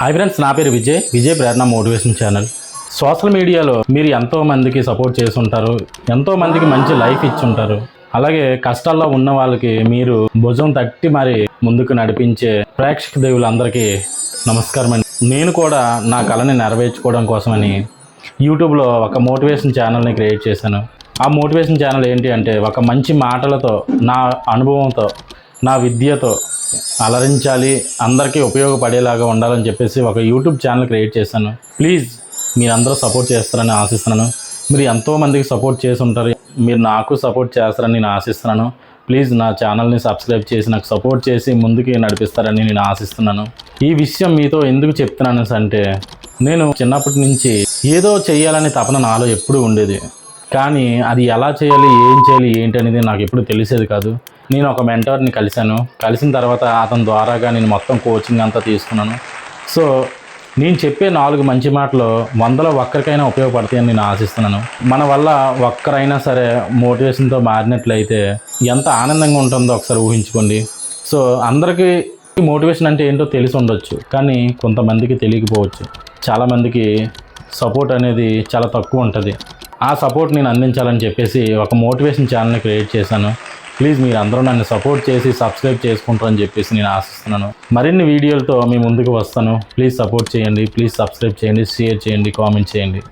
Hi friends నా పేరు విజయ్. విజయ్ ప్రేరణ motivation channel. Social మీడియాలో మీరు ఎంతో మందికి సపోర్ట్ చేసి ఉంటారు ఎంతో మందికి మంచి లైఫ్ ఇచ్చి ఉంటారు అలాగే కష్టాల్లో ఉన్న వాళ్ళకి మీరు భుజం తట్టి మరి ముందుకు నడిపించే ప్రేక్షక దేవులందరికీ నమస్కారం అండి. నేను కూడా నా కళని నెరవేర్చుకోవడం కోసమని యూట్యూబ్లో ఒక మోటివేషన్ ఛానల్ని క్రియేట్ చేశాను. ఆ మోటివేషన్ ఛానల్ ఏంటి అంటే ఒక మంచి మాటలతో నా అనుభవంతో నా విద్యతో అలరించాలి అందరికీ ఉపయోగపడేలాగా ఉండాలని చెప్పేసి ఒక యూట్యూబ్ ఛానల్ క్రియేట్ చేశాను. ప్లీజ్ మీరందరూ సపోర్ట్ చేస్తారని ఆశిస్తున్నాను. మీరు ఎంతోమందికి సపోర్ట్ చేసి ఉంటారు. మీరు నాకు సపోర్ట్ చేస్తారని నేను ఆశిస్తున్నాను. ప్లీజ్ నా ఛానల్ని సబ్స్క్రైబ్ చేసి నాకు సపోర్ట్ చేసి ముందుకి నడిపిస్తారని నేను ఆశిస్తున్నాను. ఈ విషయం మీతో ఎందుకు చెప్తున్నాను అంటే నేను చిన్నప్పటి నుంచి ఏదో చేయాలనే తపన నాలో ఎప్పుడూ ఉండేది. కానీ అది ఎలా చేయాలి ఏం చేయాలి ఏంటి అనేది నాకు ఎప్పుడు తెలిసేది కాదు. నేను ఒక మెంటర్ని కలిశాను. కలిసిన తర్వాత అతని ద్వారాగా నేను మొత్తం కోచింగ్ అంతా తీసుకున్నాను. సో నేను చెప్పే నాలుగు మంచి మాటలు వందలో ఒక్కరికైనా ఉపయోగపడతాయని నేను ఆశిస్తున్నాను. మన వల్ల ఒక్కరైనా సరే మోటివేషన్తో మారినట్లయితే ఎంత ఆనందంగా ఉంటుందో ఒకసారి ఊహించుకోండి. సో అందరికీ మోటివేషన్ అంటే ఏంటో తెలిసి ఉండొచ్చు. కానీ కొంతమందికి తెలియకపోవచ్చు. చాలామందికి సపోర్ట్ అనేది చాలా తక్కువ ఉంటుంది. ఆ సపోర్ట్ నేను అందించాలని చెప్పేసి ఒక మోటివేషన్ ఛానల్ని క్రియేట్ చేశాను. ప్లీజ్ మీరు అందరూ నన్ను సపోర్ట్ చేసి సబ్స్క్రైబ్ చేసుకుంటారని చెప్పేసి నేను ఆశిస్తున్నాను. మరిన్ని వీడియోలతో మీ ముందుకు వస్తాను. ప్లీజ్ సపోర్ట్ చేయండి. ప్లీజ్ సబ్స్క్రైబ్ చేయండి. షేర్ చేయండి. కామెంట్ చేయండి.